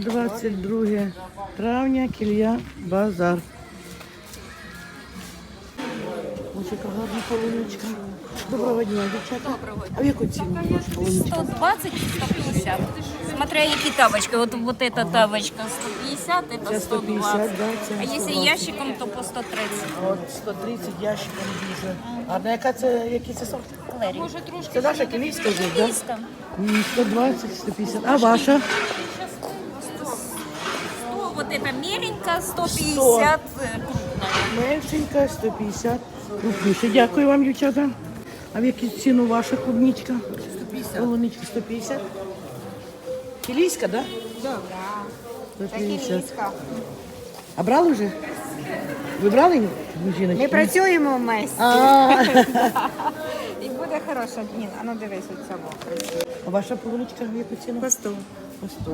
22 травня, Кілія, базар. Ось яка гарна полуничка. Доброго дня, дівчата. Доброго А в яку ціну ваша полуничка? 120 150. Смотря які тавочки. Вот, вот эта тавочка 150, это Це 150, 120. да, це А 120. ящиком, то по 130. От 130 ящиком дуже. А на яка це, який це сорт? Трошки. Це наша кілійська вже, так? Кілійська. Да? 120, 150. А ваша? 100, вот эта меленькая, 150 э, крупная. Меншенька, 150. Крупніше. Дякую вам, дівчата. А в яку ціну ваша клубничка? 150. Полуничка 150. Кілійська, так? Да? Да, 150. А брали вже? Ви брали жіночки? Ми працюємо в месі. А, І буде хороша дні. А ну дивись у цьому. а ваша полуничка в яку ціну? По 100. По 100.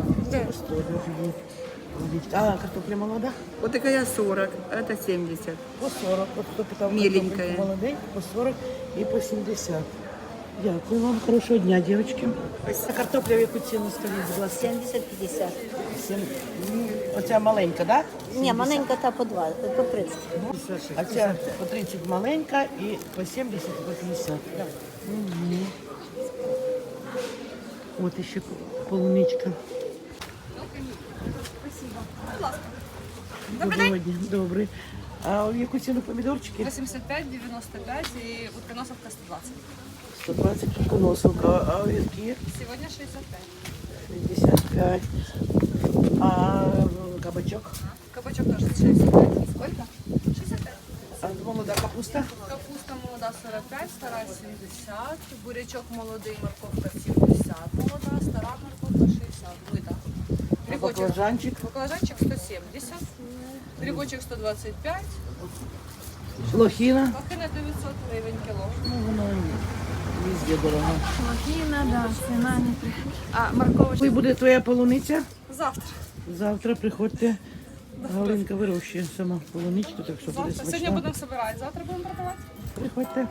По 100 дуже є. Полуничка. А картопля молода? Вот такая 40, это 70. По 40. От хто питав Міленькая. картопельку молоденьку, по 40 і по 70. Дякую вам. Хорошого дня, дівчатки. А картопля в яку ціну скажіть, будь ласка? 70-50. Сім- м, Оця маленька, так? Да? Ні, маленька та по 2, по 30. А ця по 30 маленька і по 70 і по 50. Мгм. От іще полуничка. Доброго дня. Добрий. А в яку ціну помідорчики? 85, 95 и утконосовка 120. 120 куконосовка. А огірки? Сегодня 65. 65. А кабачок? Кабачок тоже 65. Сколько? 65. А молода капуста? Капуста молода 45, стара 70. Бурячок молодий, морковка 70 молода, стара морковка 60. Мита. А Грибочек, баклажанчик? баклажанчик 170. Грибочек 125. Лохіна? Лохина 900 гривень кіло. Ну, воно везде дорого. Лохина, да, ціна не А морковочка Коли буде твоя полуниця? завтра. Завтра приходьте. Галинка вирощує сама полуничку, так що буде Завтра. Сьогодні смачно. будемо збирати, завтра будемо продавати. Приходьте.